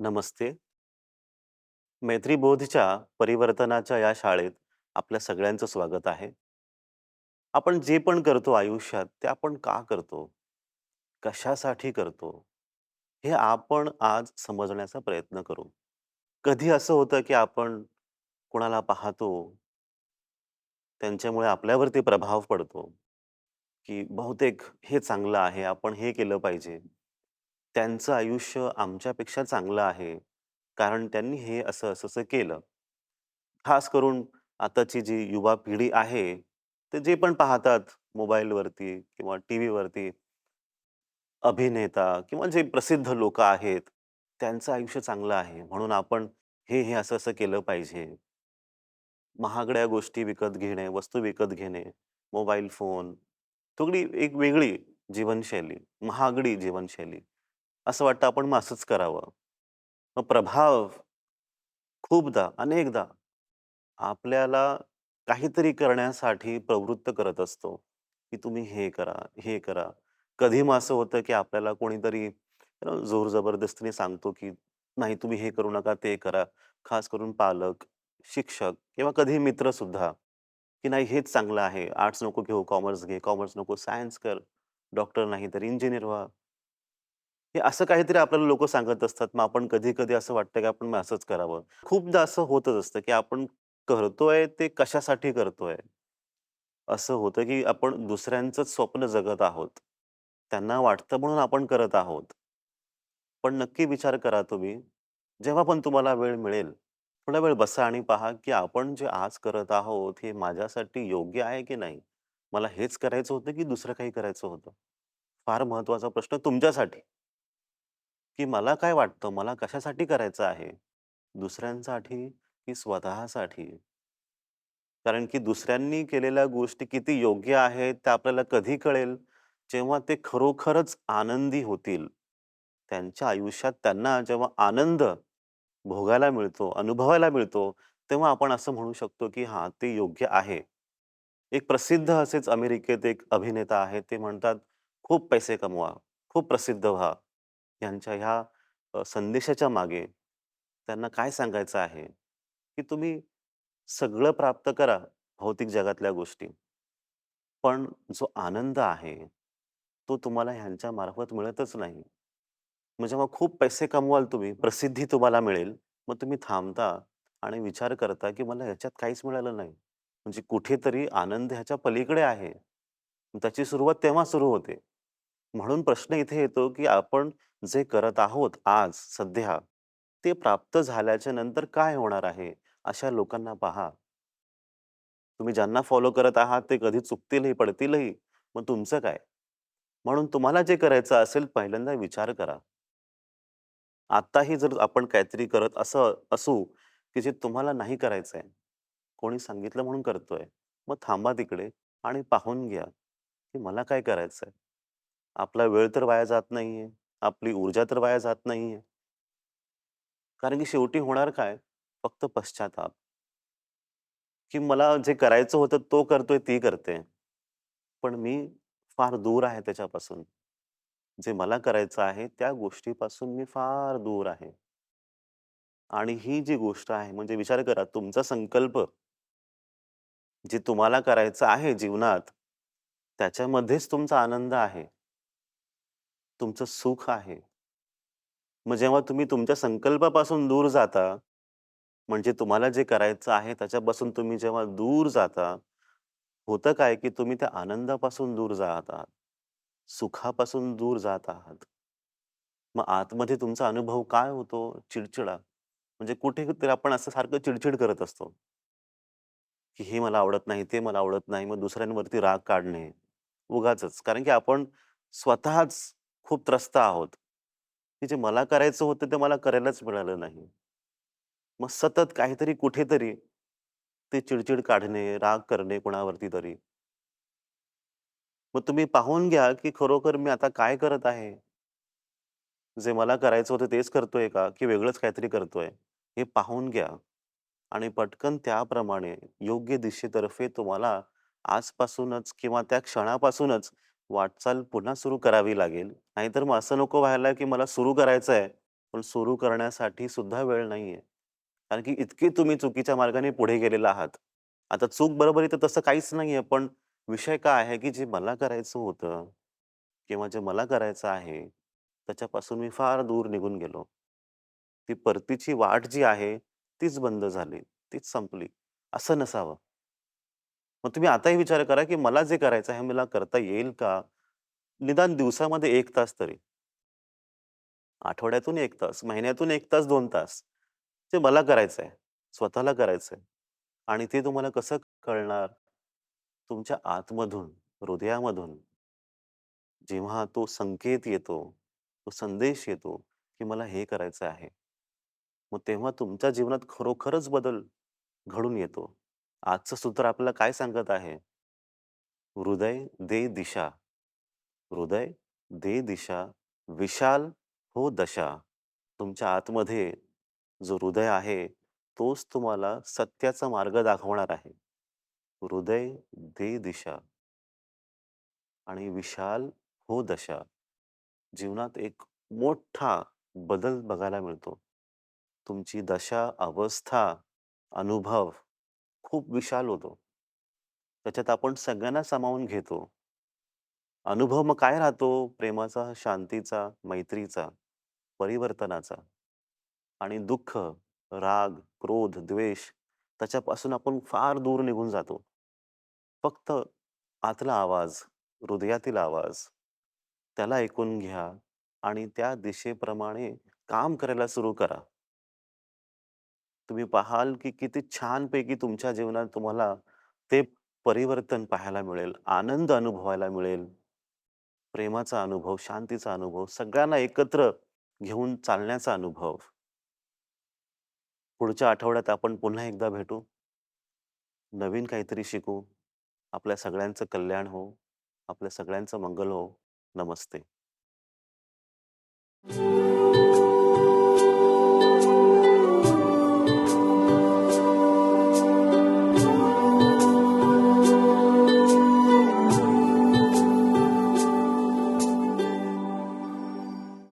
नमस्ते. मैत्रीबोधच्या परिवर्तनाच्या या शाळेत आपल्या सगळ्यांचं स्वागत आहे. आपण जे पण करतो आयुष्यात ते आपण का करतो? कशासाठी करतो? हे आपण आज समजण्याचा प्रयत्न करू. कधी असं होतं, की आपण कोणाला पाहतो, त्यांच्यामुळे आपल्यावरती प्रभाव पडतो, की बहुतेक हे चांगलं आहे, आपण हे केलं पाहिजे. त्यांचं आयुष्य आमच्यापेक्षा चांगलं आहे, कारण त्यांनी हे असं, असं-असं केलं. खास करून आताची जी युवा पिढी आहे, ते जे पण पाहतात मोबाईलवरती किंवा टीव्हीवरती अभिनेता किंवा जे प्रसिद्ध लोकं आहेत, त्यांचं आयुष्य चांगलं आहे, म्हणून आपण हे, हे असं-असं केलं पाहिजे. महागड्या गोष्टी विकत घेणे, वस्तू विकत घेणे, मोबाईल फोन, थोडी एक वेगळी जीवनशैली, महागडी जीवनशैली. असं वाटतं आपण मग असंच करावं. मग प्रभाव खूपदा, अनेकदा आपल्याला काहीतरी करण्यासाठी प्रवृत्त करत असतो, की तुम्ही हे करा, हे करा. कधी मग असं होतं, की आपल्याला कोणीतरी जोर जबरदस्तीने सांगतो, की नाही तुम्ही हे करू नका, ते करा. खास करून पालक, शिक्षक किंवा कधी मित्रसुद्धा, की नाही हेच चांगलं आहे. आर्ट्स नको घेऊ, कॉमर्स घे. कॉमर्स नको, सायन्स कर. डॉक्टर नाही तर इंजिनिअर व्हा. हे असं काहीतरी आपल्याला लोक सांगत असतात. मग आपण कधी-कधी असं वाटतं, की आपण मग असंच करावं. खूपदा असं होतच असतं, की आपण करतोय ते कशासाठी करतोय? असं होतं, की आपण दुसऱ्यांचंच स्वप्न जगत आहोत. त्यांना वाटतं म्हणून आपण करत आहोत. पण नक्की विचार करा तुम्ही, जेव्हा पण तुम्हाला वेळ मिळेल, थोडा वेळ बसा आणि पहा, की आपण जे आज करत आहोत, हे माझ्यासाठी योग्य आहे की नाही? मला हेच करायचं होतं, की दुसरं काही करायचं होतं? फार महत्त्वाचा प्रश्न तुमच्यासाठी. की मला काय वाटतं, मला कशासाठी करायचं आहे? दुसऱ्यांसाठी की स्वतःसाठी? कारण की दुसऱ्यांनी केलेल्या गोष्टी किती योग्य आहेत, ते आपल्याला कधी कळेल, जेव्हा ते खरोखरच आनंदी होतील. त्यांच्या आयुष्यात त्यांना जेव्हा आनंद भोगायला मिळतो, अनुभवायला मिळतो, तेव्हा आपण असं म्हणू शकतो, की हां, ते योग्य आहे. एक प्रसिद्ध असेच अमेरिकेत एक अभिनेता आहेत. ते म्हणतात, "खूप पैसे कमवा, खूप प्रसिद्ध व्हा." यांच्या ह्या अ, संदेशाच्या मागे त्यांना काय सांगायचं आहे, की तुम्ही सगळं प्राप्त करा भौतिक जगातल्या गोष्टी. पण जो आनंद आहे, तो तुम्हाला ह्यांच्या मार्फत मिळतच नाही. मग जेव्हा खूप पैसे कमवाल तुम्ही, प्रसिद्धी तुम्हाला मिळेल, मग तुम्ही थांबता आणि विचार करता, की मला ह्याच्यात काहीच मिळालं नाही. म्हणजे कुठेतरी आनंद ह्याच्या पलीकडे आहे. त्याची सुरुवात तेव्हा सुरू होते. म्हणून प्रश्न इथे येतो, की आपण जे करत आहोत आज सध्या, ते प्राप्त झाल्याच्यानंतर काय होणार आहे? अशा लोकांना पहा. तुम्ही ज्यांना फॉलो करत आहात ते कधी चुकतीलही, पडतीलही. मग तुमचं काय? म्हणून तुम्हाला जे करायचं असेल पहिल्यांदा विचार करा. आत्ताही जर आपण काहीतरी करत असं असू, की जे तुम्हाला नाही करायचंय. कोणी सांगितलं म्हणून करतोय. मग थांबा तिकडे आणि पाहून घ्या, की मला काय करायचंय? आपला वेळ तर वाया जात नाहीये. आपली ऊर्जा तर वाया जात नाहीये. कारण की शेवटी होणार काय? फक्त पश्चाताप. की मला जे करायचं होतं तो करतोय, ती करते. पण मी फार दूर आहे त्याच्यापासून. जे मला करायचं आहे त्या गोष्टीपासून मी फार दूर आहे. आणि ही जी गोष्ट आहे म्हणजे विचार करा तुमचा संकल्प जे तुम्हाला करायचं आहे जीवनात, त्याच्यामध्येच तुमचा आनंद आहे. तुमचं सुख आहे. मग जेव्हा तुम्ही तुमच्या संकल्पापासून दूर जाता, म्हणजे तुम्हाला जे करायचं आहे त्याच्यापासून तुम्ही जेव्हा दूर जाता, होतं काय की तुम्ही त्या आनंदापासून दूर जात आहात. सुखापासून दूर जात आहात. मग आतमध्ये तुमचा अनुभव काय होतो? चिडचिडा. म्हणजे कुठेतरी आपण असं सारखं चिडचिड करत असतो. की हे मला आवडत नाही, ते मला आवडत नाही. मग दुसऱ्यांवरती राग काढणे, उगाचच. कारण की आपण स्वतःच खूप त्रस्त आहोत, की जे मला करायचं होतं ते मला करायलाच मिळालं नाही. मग सतत काहीतरी कुठेतरी ते चिडचिड काढणे, राग करणे कोणावरती तरी. मग तुम्ही पाहून घ्या, की खरोखर मी आता काय करत आहे? जे मला करायचं होतं तेच करतोय का? की वेगळंच काहीतरी करतोय? हे पाहून घ्या. आणि पटकन त्याप्रमाणे योग्य दिशेतर्फे तुम्हाला आजपासूनच किंवा त्या क्षणापासूनच वाटचाल पुन्हा सुरू करावी लागेल. नाहीतर मग असं नको व्हायला, की मला सुरू करायचं आहे पण सुरू करण्यासाठी सुद्धा वेळ नाहीये. कारण की इतकी तुम्ही चुकीच्या मार्गाने पुढे गेलेला आहात. आता चूक बरोबरी तर तसं काहीच नाहीये, पण विषय काय आहे, की जे मला करायचं होतं किंवा जे मला करायचं आहे, त्याच्यापासून मी फार दूर निघून गेलो. ती परतीची वाट जी आहे, तीच बंद झाली, तीच संपली. असं नसावं. मग तुम्ही आताही विचार करा, की मला जे करायचं आहे, मला करता येईल का? निदान दिवसामध्ये 1 तास तरी. आठवड्यातून 1 तास, महिन्यातून 1 तास, 2 तास. ते मला करायचंय, स्वतःला करायचंय आणि ते तुम्हाला कसं कळणार? तुमच्या आतमधून, हृदयामधून जेव्हा तो संकेत येतो, तो संदेश येतो, की मला हे करायचं आहे. मग तेव्हा तुमच्या जीवनात खरोखरच बदल घडून येतो. आजचं सूत्र आपल्याला काय सांगत आहे? हृदय दे दिशा. हृदय दे दिशा, विशाल हो दशा. तुमच्या आतमध्ये जो हृदय आहे, तोच तुम्हाला सत्याचा मार्ग दाखवणार आहे. हृदय दे दिशा आणि विशाल हो दशा. जीवनात एक मोठा बदल बघायला मिळतो. तुमची दशा, अवस्था, अनुभव खूप विशाल होतो. त्याच्यात आपण सगळ्यांना सामावून घेतो. अनुभव मग काय राहतो? प्रेमाचा, शांतीचा, मैत्रीचा, परिवर्तनाचा आणि दुःख, राग, क्रोध, द्वेष त्याच्यापासून आपण फार दूर निघून जातो. फक्त आतला आवाज, हृदयातील आवाज त्याला ऐकून घ्या आणि त्या दिशेप्रमाणे काम करायला सुरू करा. तुम्ही पाहाल, की किती छानपैकी तुमच्या जीवनात तुम्हाला ते परिवर्तन पाहायला मिळेल, आनंद अनुभवायला मिळेल. प्रेमाचा अनुभव, शांतीचा अनुभव, सगळ्यांना एकत्र घेऊन चालण्याचा अनुभव. पुढच्या आठवड्यात आपण पुन्हा एकदा भेटू. नवीन काहीतरी शिकू. आपल्या सगळ्यांचं कल्याण हो. आपल्या सगळ्यांचं मंगल हो. नमस्ते.